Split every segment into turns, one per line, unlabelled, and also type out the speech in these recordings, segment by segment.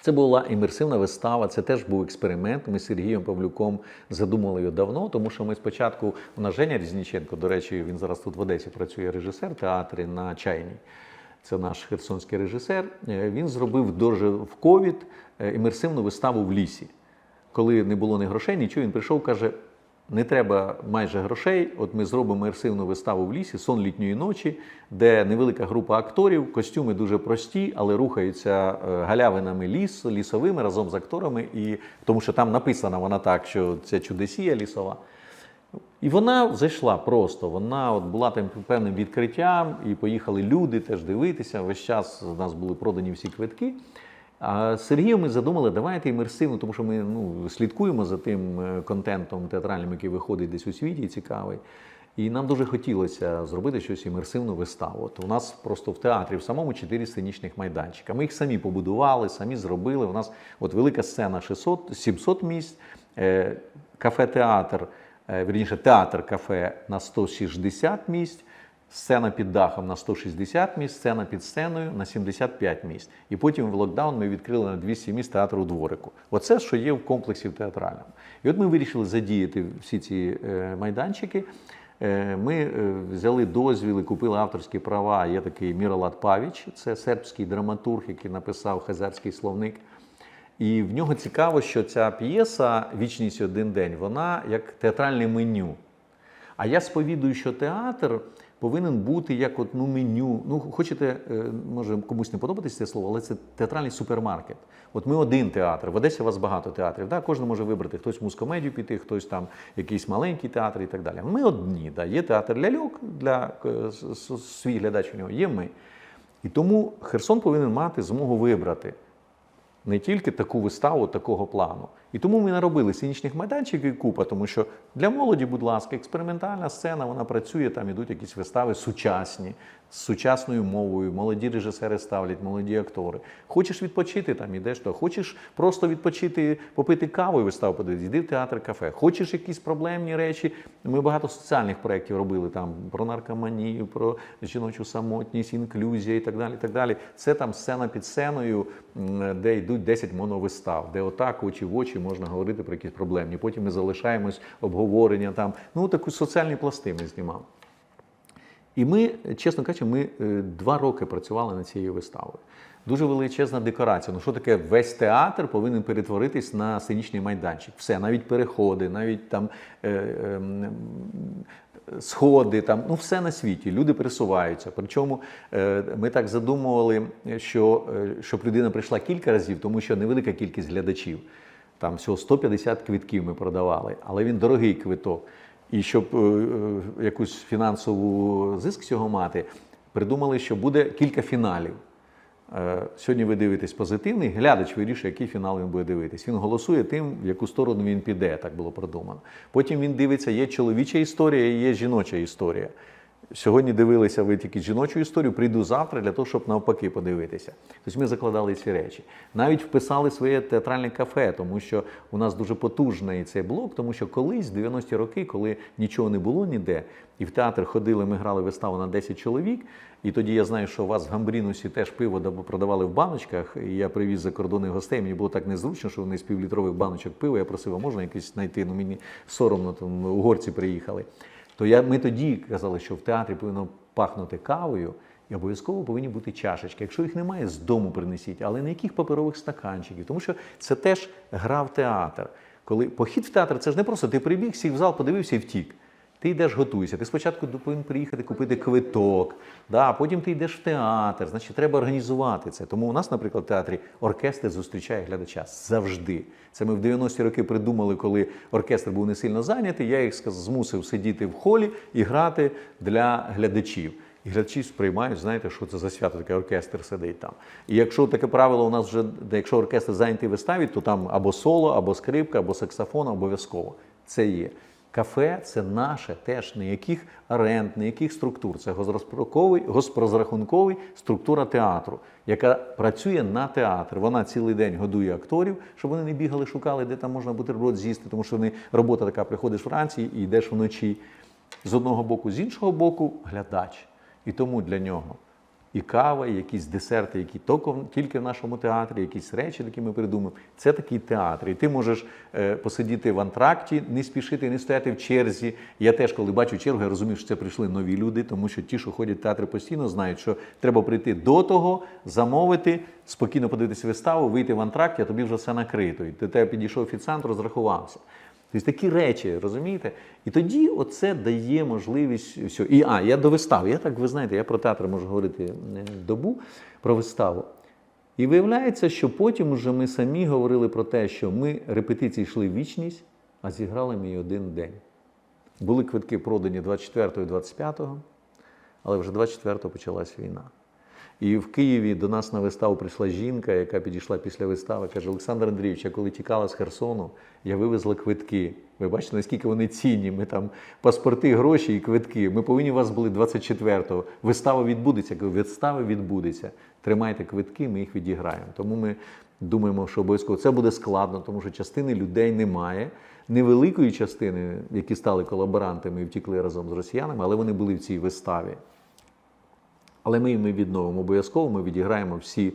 Це була імерсивна вистава, це теж був експеримент. Ми з Сергієм Павлюком задумали його давно, тому що ми спочатку у нас Женя Різніченко, до речі, він зараз тут в Одесі працює режисер театрі на чайній. Це наш херсонський режисер. Е, Він зробив дуже в ковід е, імерсивну виставу в лісі. Коли не було ні грошей, нічого, він прийшов, каже: не треба майже грошей. От ми зробимо імерсивну виставу в лісі, сон літньої ночі, де невелика група акторів, костюми дуже прості, але рухаються е, галявинами ліс, лісовими разом з акторами. І тому що там написано вона так, що це чудесія лісова. І вона зайшла просто. Вона от була там певним відкриттям, і поїхали люди теж дивитися. Весь час у нас були продані всі квитки. А з Сергієм ми задумали, давайте імерсивно, тому що ми ну, слідкуємо за тим е, контентом театральним, який виходить десь у світі, цікавий. І нам дуже хотілося зробити щось імерсивну виставу. От у нас просто в театрі в самому чотири сценічних майданчика. Ми їх самі побудували, самі зробили. У нас от велика сцена 600, 700 місць, е, кафе-театр, е, вірніше, театр-кафе на 160 місць, сцена під дахом на 160 місць, сцена під сценою на 75 місць. І потім в локдаун ми відкрили на 200 місць театр у дворику. Оце, що є в комплексі в театральному. І от ми вирішили задіяти всі ці е, майданчики. Е, Ми е, взяли дозвіли, купили авторські права. Є такий Міролад Павіч, це сербський драматург, який написав хазарський словник. І в нього цікаво, що ця п'єса Вічність один день, вона як театральне меню. А я сповідую, що театр повинен бути як от, ну, меню. Ну, хочете, е, може комусь не подобатися це слово, але це театральний супермаркет. От ми один театр. В Одесі у вас багато театрів. Да? Кожен може вибрати хтось в мускомедію піти, хтось там якийсь маленький театр і так далі. Ми одні. Да? Є театр ляльок для свій глядач у нього, є ми. І тому Херсон повинен мати змогу вибрати не тільки таку виставу такого плану. І тому ми наробили сценічних майданчиків купа, тому що для молоді, будь ласка, експериментальна сцена, вона працює, там ідуть якісь вистави сучасні, з сучасною мовою, молоді режисери ставлять, молоді актори. Хочеш відпочити, там ідеш, то хочеш просто відпочити, попити каву і виставу подивитися, йди в театр кафе. Хочеш якісь проблемні речі. Ми багато соціальних проєктів робили там про наркоманію, про жіночу самотність, інклюзія і так далі. І так далі. Це там сцена під сценою, де йдуть 10 моновистав, де отак очі в очі можна говорити про якісь проблемні. Потім ми залишаємось обговорення там. Ну таку соціальні пласти ми знімали. І ми, чесно кажучи, ми е, два роки працювали над цією виставою. Дуже величезна декорація. Ну що таке? Весь театр повинен перетворитись на сценічний майданчик. Все, навіть переходи, навіть там е, е, сходи, там, ну все на світі. Люди пересуваються. Причому е, ми так задумували, що е, щоб людина прийшла кілька разів, тому що невелика кількість глядачів. Там всього 150 квитків ми продавали, але він дорогий квиток. І щоб е, е, якусь фінансову зиск цього мати, придумали, що буде кілька фіналів. Е, Сьогодні ви дивитесь позитивний, глядач вирішує, який фінал він буде дивитись. Він голосує тим, в яку сторону він піде, так було продумано. Потім він дивиться, є чоловіча історія і є жіноча історія. Сьогодні дивилися ви тільки жіночу історію, прийду завтра для того, щоб навпаки подивитися. Тобто ми закладали ці речі. Навіть вписали своє театральне кафе, тому що у нас дуже потужний цей блок, тому що колись, в 90-ті роки, коли нічого не було ніде, і в театр ходили, ми грали виставу на 10 чоловік. І тоді я знаю, що у вас в Гамбрінусі теж пиво продавали в баночках. І я привіз закордонних гостей. Мені було так незручно, що вони з півлітрових баночок пива. Я просив, а можна якось знайти? Ну мені соромно, там угорці приїхали. То я, ми тоді казали, що в театрі повинно пахнути кавою, і обов'язково повинні бути чашечки. Якщо їх немає, з дому принесіть, але не яких паперових стаканчиків, тому що це теж гра в театр. Коли похід в театр, це ж не просто ти прибіг, сів в зал, подивився і втік. Ти йдеш, готуйся. Ти спочатку повинен приїхати купити квиток, да, потім ти йдеш в театр. Значить, треба організувати це. Тому у нас, наприклад, в театрі оркестр зустрічає глядача завжди. Це ми в 90-ті роки придумали, коли оркестр був не сильно зайнятий. Я їх змусив сидіти в холі і грати для глядачів. І глядачі сприймають, знаєте, що це за свято, таке оркестр сидить там. І якщо таке правило у нас вже, де якщо оркестр зайнятий виставі, то там або соло, або скрипка, або саксофон обов'язково. Це є. Кафе це наше теж ніяких аренд, ніяких структур. Це госпрозрахунковий структура театру, яка працює на театр. Вона цілий день годує акторів, щоб вони не бігали, шукали, де там можна бутерброд з'їсти, тому що вони, робота така, приходиш вранці і йдеш вночі. З одного боку, з іншого боку, глядач. І тому для нього і кава, і якісь десерти, які тільки в нашому театрі, якісь речі, які ми придумаємо. Це такий театр. І ти можеш е, посидіти в антракті, не спішити, не стояти в черзі. Я теж, коли бачу чергу, я розумію, що це прийшли нові люди, тому що ті, що ходять в театри постійно, знають, що треба прийти до того, замовити, спокійно подивитися виставу, вийти в антракті, а тобі вже все накрито. І до тебе підійшов офіціант, розрахувався. Тобто такі речі, розумієте? І тоді оце дає можливість все. І а, я до вистави. Я так, ви знаєте, я про театр можу говорити е, добу про виставу. І виявляється, що потім уже ми самі говорили про те, що ми репетиції йшли в вічність, а зіграли ми її один день. Були квитки продані 24 і 25, але вже 24-го почалась війна. І в Києві до нас на виставу прийшла жінка, яка підійшла після вистави, каже: Олександр Андрійович, я коли тікала з Херсону, я вивезла квитки. Ви бачите, наскільки вони цінні. Ми там паспорти, гроші і квитки. Ми повинні у вас були 24-го. Вистава відбудеться. Вистава відбудеться. Тримайте квитки, ми їх відіграємо. Тому ми думаємо, що обов'язково це буде складно, тому що частини людей немає. Невеликої частини, які стали колаборантами і втікли разом з росіянами, але вони були в цій виставі. Але ми їм відновимо обов'язково. Ми відіграємо всі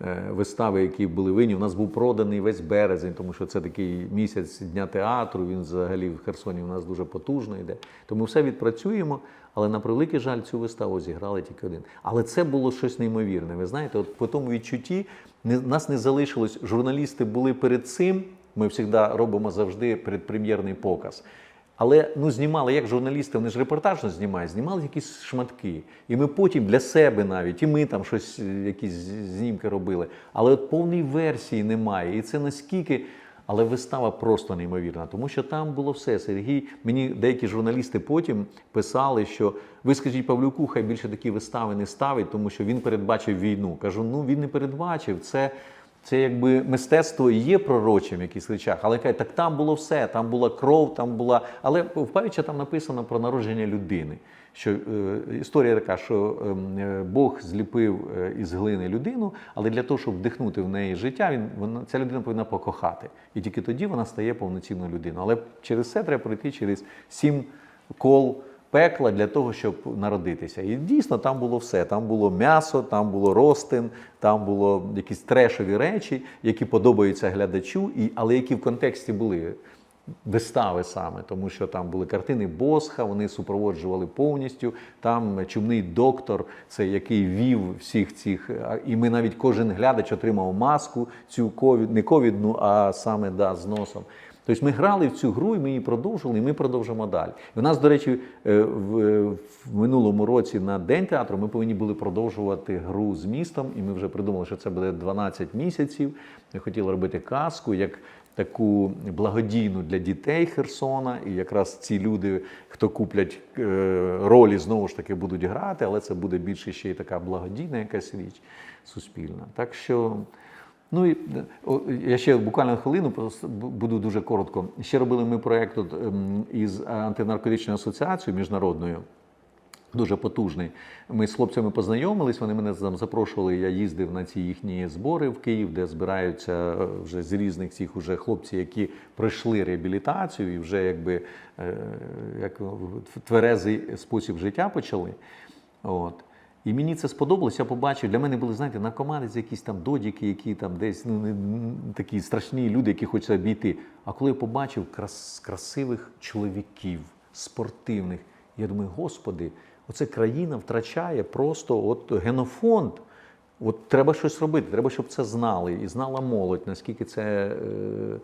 е, вистави, які були винні. У нас був проданий весь березень, тому що це такий місяць дня театру. Він взагалі в Херсоні у нас дуже потужно йде. Тому все відпрацюємо. Але на превеликий жаль, цю виставу зіграли тільки один. Але це було щось неймовірне. Ви знаєте, от по тому відчутті нас не залишилось. Журналісти були перед цим. Ми завжди робимо завжди передпрем'єрний показ. Але ну знімали, як журналісти, вони ж репортажно знімають, знімали якісь шматки. І ми потім для себе навіть, і ми там щось, е, якісь знімки робили. Але от повної версії немає. І це наскільки. Але вистава просто неймовірна, тому що там було все. Сергій, мені деякі журналісти потім писали, що ви скажіть Павлюку, хай більше такі вистави не ставить, тому що він передбачив війну. Кажу, ну він не передбачив. Це це якби мистецтво є пророчим в якихось речах, але каже, так там було все, там була кров, там була. Але в Павіча там написано про народження людини. Що е, історія така, що ем, е, Бог зліпив е, із глини людину, але для того, щоб вдихнути в неї життя, він вона ця людина повинна покохати. І тільки тоді вона стає повноцінною людиною. Але через це треба пройти через сім кол пекла для того, щоб народитися. І дійсно там було все. Там було м'ясо, там було ростин, там було якісь трешові речі, які подобаються глядачу, і, але які в контексті були. Вистави саме, тому що там були картини Босха, вони супроводжували повністю. Там чумний доктор, це який вів всіх цих. І ми навіть кожен глядач отримав маску, цю ковід, не ковідну, а саме да, з носом. Тобто ми грали в цю гру, і ми її продовжували, і ми продовжимо далі. І у нас, до речі, е, в, в минулому році на День театру ми повинні були продовжувати гру з містом, і ми вже придумали, що це буде 12 місяців. Ми хотіли робити казку як таку благодійну для дітей Херсона. І якраз ці люди, хто куплять е, ролі, знову ж таки будуть грати, але це буде більше ще й така благодійна якась річ суспільна. Так що. Ну і я ще буквально хвилину буду дуже коротко. Ще робили ми проєкт ем, із антинаркотичною асоціацією міжнародною. Дуже потужний. Ми з хлопцями познайомились, вони мене там запрошували. Я їздив на ці їхні збори в Київ, де збираються е, вже з різних цих уже хлопці, які пройшли реабілітацію і вже якби е, як тверезий спосіб життя почали. От. І мені це сподобалось, я побачив. Для мене були, знаєте, наркоманець, якісь там додіки, які там десь ну, такі страшні люди, які хочуть обійти. А коли я побачив крас, красивих чоловіків, спортивних, я думаю, господи, оце країна втрачає просто от генофонд. От треба щось робити, треба, щоб це знали, і знала молодь, наскільки це. Е...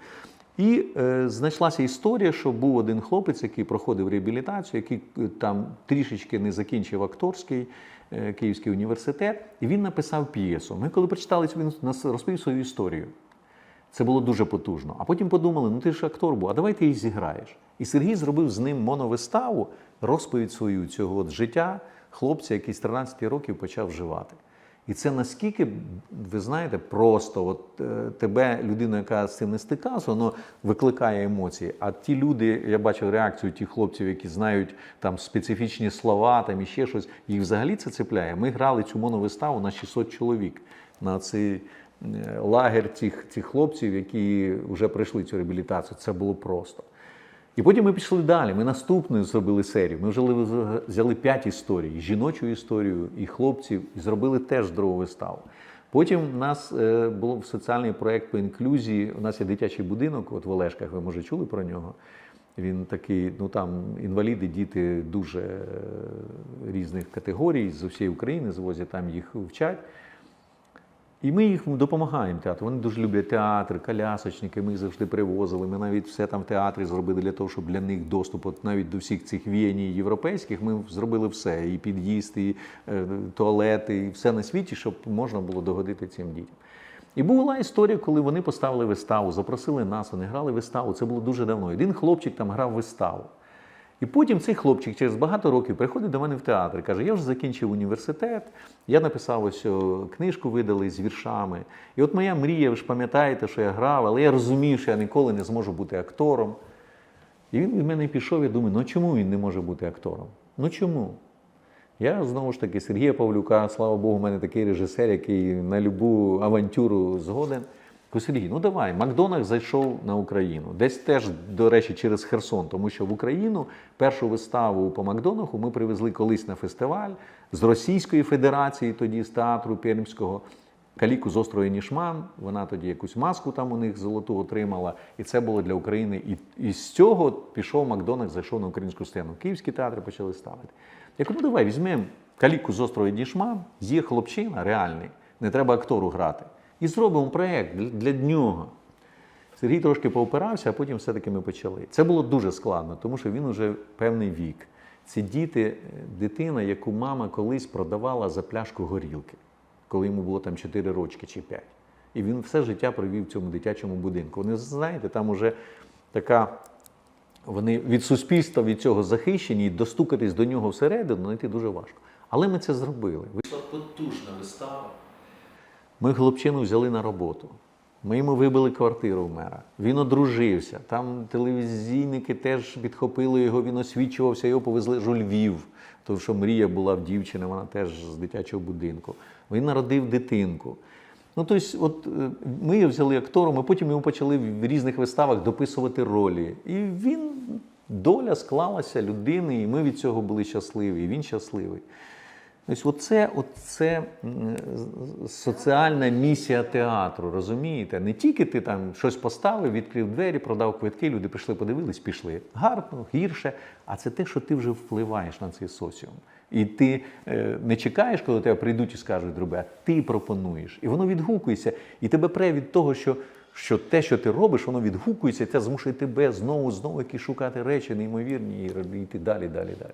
І е, знайшлася історія, що був один хлопець, який проходив реабілітацію, який е, там трішечки не закінчив акторський Київський університет, і він написав п'єсу. Ми, коли прочитали цю, він нас розповів свою історію. Це було дуже потужно. А потім подумали: ну ти ж актор був, а давай ти її зіграєш. І Сергій зробив з ним моновиставу, розповідь свою цього от життя хлопця, який з 13 років почав вживати. І це наскільки, ви знаєте, просто от е, тебе, людина, яка з цим не стикалася, воно викликає емоції. А ті люди, я бачив реакцію тих хлопців, які знають там специфічні слова, там і ще щось, їх взагалі це цепляє. Ми грали цю моновиставу на 600 чоловік на цей е, лагер цих, цих хлопців, які вже пройшли цю реабілітацію. Це було просто. І потім ми пішли далі. Ми наступну зробили серію. Ми вже взяли п'ять історій: і жіночу історію, і хлопців, і зробили теж другу виставу. Потім у нас е, був соціальний проєкт по інклюзії. У нас є дитячий будинок, от в Олешках, ви може чули про нього. Він такий, ну там інваліди, діти дуже е, різних категорій з усієї України звозять, там їх вчать. І ми їх допомагаємо театру. Вони дуже люблять театр, колясочники, ми їх завжди привозили. Ми навіть все там в театрі зробили для того, щоб для них доступ, от навіть до всіх цих віяній європейських, ми зробили все: і під'їзд, і е, туалети, і все на світі, щоб можна було догодити цим дітям. І була історія, коли вони поставили виставу, запросили нас, вони грали виставу. Це було дуже давно. Один хлопчик там грав виставу. І потім цей хлопчик через багато років приходить до мене в театр і каже: Я вже закінчив університет, я написав ось книжку, видали з віршами. І от моя мрія, ви ж пам'ятаєте, що я грав, але я розумів, що я ніколи не зможу бути актором. І він від мене пішов, я думаю, ну чому він не може бути актором? Ну чому? Я знову ж таки Сергія Павлюка, слава Богу, у мене такий режисер, який на любу авантюру згоден. Кажу, ну давай, Макдональд зайшов на Україну. Десь теж, до речі, через Херсон, тому що в Україну першу виставу по Макдонаху ми привезли колись на фестиваль з Російської Федерації, тоді з театру Пермського. Каліку з острова Нішман, вона тоді якусь маску там у них золоту отримала, і це було для України. І, і з цього пішов Макдональд, зайшов на українську сцену. Київські театри почали ставити. Я кажу, ну давай візьмемо каліку з острова Нішман, є хлопчина реальний, не треба актору грати. І зробимо проєкт для, нього. Сергій трошки поопирався, а потім все-таки ми почали. Це було дуже складно, тому що він уже певний вік. Це діти, е, дитина, яку мама колись продавала за пляшку горілки, коли йому було там 4 рочки чи 5. І він все життя провів в цьому дитячому будинку. Вони знаєте, там уже така. Вони від суспільства від цього захищені, і достукатись до нього всередину знайти дуже важко. Але ми це зробили. Вийшла потужна вистава. Ми хлопчину взяли на роботу. Ми йому вибили квартиру в мера. Він одружився. Там телевізійники теж підхопили його, він освічувався, його повезли ж у Львів. Тому що мрія була в дівчини, вона теж з дитячого будинку. Він народив дитинку. Ну, тобто, от е, ми його взяли актором, а потім йому почали в різних виставах дописувати ролі. І він, доля склалася людини, і ми від цього були щасливі, і він щасливий. Тобто, оце, оце соціальна місія театру, розумієте? Не тільки ти там щось поставив, відкрив двері, продав квитки, люди прийшли, подивились, пішли. Гарно, гірше, а це те, що ти вже впливаєш на цей соціум. І ти е, не чекаєш, коли тебе прийдуть і скажуть, друге, а ти пропонуєш. І воно відгукується. І тебе пре від того, що, що те, що ти робиш, воно відгукується, і це змушує тебе знову, знову якісь шукати речі неймовірні і йти далі, далі, далі.